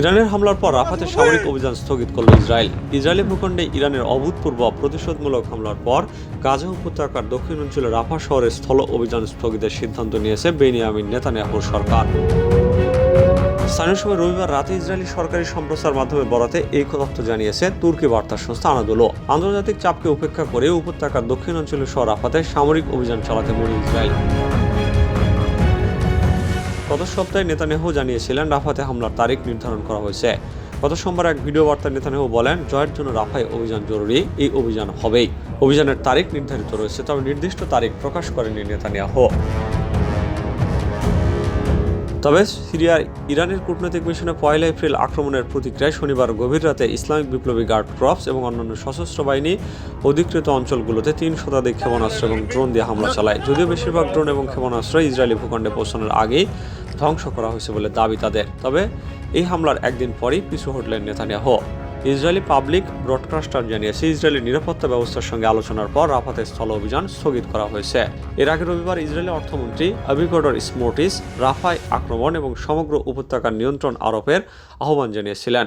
ইরানের হামলার পর রাফাতে সামরিক অভিযান স্থগিত করল ইসরায়েল। ইসরায়েলি ভূখণ্ডে ইরানের অভূতপূর্ব প্রতিশোধমূলক হামলার পর গাজা উপত্যকার দক্ষিণ অঞ্চলে রাফা শহরে স্থল অভিযান স্থগিতের সিদ্ধান্ত নিয়েছে বেনিয়ামিন নেতানিয়াহুর সরকার। স্থানীয় সময় রবিবার রাতে ইসরায়েলি সরকারি সম্প্রচার মাধ্যমে বরাতে এই তথ্য জানিয়েছে তুর্কি বার্তা সংস্থা আনাদোলো আন্তর্জাতিক চাপকে উপেক্ষা করে উপত্যকার দক্ষিণ অঞ্চলের শহর রাফাতে সামরিক অভিযান চালাতে মরি ইসরায়েল। গত সপ্তাহে নেতানিয়াহু জানিয়েছিলেন, রাফাতে হামলার তারিখ নির্ধারণ করা হয়েছে। গত সোমবার এক ভিডিও বার্তায় নেতানিয়াহু বলেন, জয়ের জন্য রাফায় অভিযান জরুরি, এই অভিযান হবেই। অভিযানের তারিখ নির্ধারিত রয়েছে, তবে নির্দিষ্ট তারিখ প্রকাশ করেনি নেতানিয়াহু। তবে সিরিয়ার ইরানের কূটনৈতিক মিশনে পয়লা এপ্রিল আক্রমণের প্রতিক্রিয়ায় শনিবার গভীর রাতে ইসলামিক বিপ্লবী গার্ড ক্রপস এবং অন্যান্য সশস্ত্র বাহিনী অধিকৃত অঞ্চলগুলোতে তিন শতাধিক ক্ষেপণাস্ত্র এবং ড্রোন দিয়ে হামলা চালায়। যদিও বেশিরভাগ ড্রোন এবং ক্ষেপণাস্ত্র ইসরায়েলি ভূখণ্ডে পৌঁছানোর আগেই ধ্বংস করা হয়েছে বলে দাবি তাদের। তবে এই হামলার একদিন পরই পিছু হটলেন নেতানিয়াহ। ইসরায়েলি পাবলিক ব্রডকাস্টার জানিয়েছে ইসরায়েলের নিরাপত্তা ব্যবস্থার সঙ্গে আলোচনার পর রাফাতে স্থল অভিযান স্থগিত করা হয়েছে। এর আগে রবিবার ইসরায়েলের অর্থমন্ত্রী অভিকডর স্মোটিস রাফায় আক্রমণ এবং সমগ্র উপত্যকার নিয়ন্ত্রণ আরোপের আহ্বান জানিয়েছিলেন।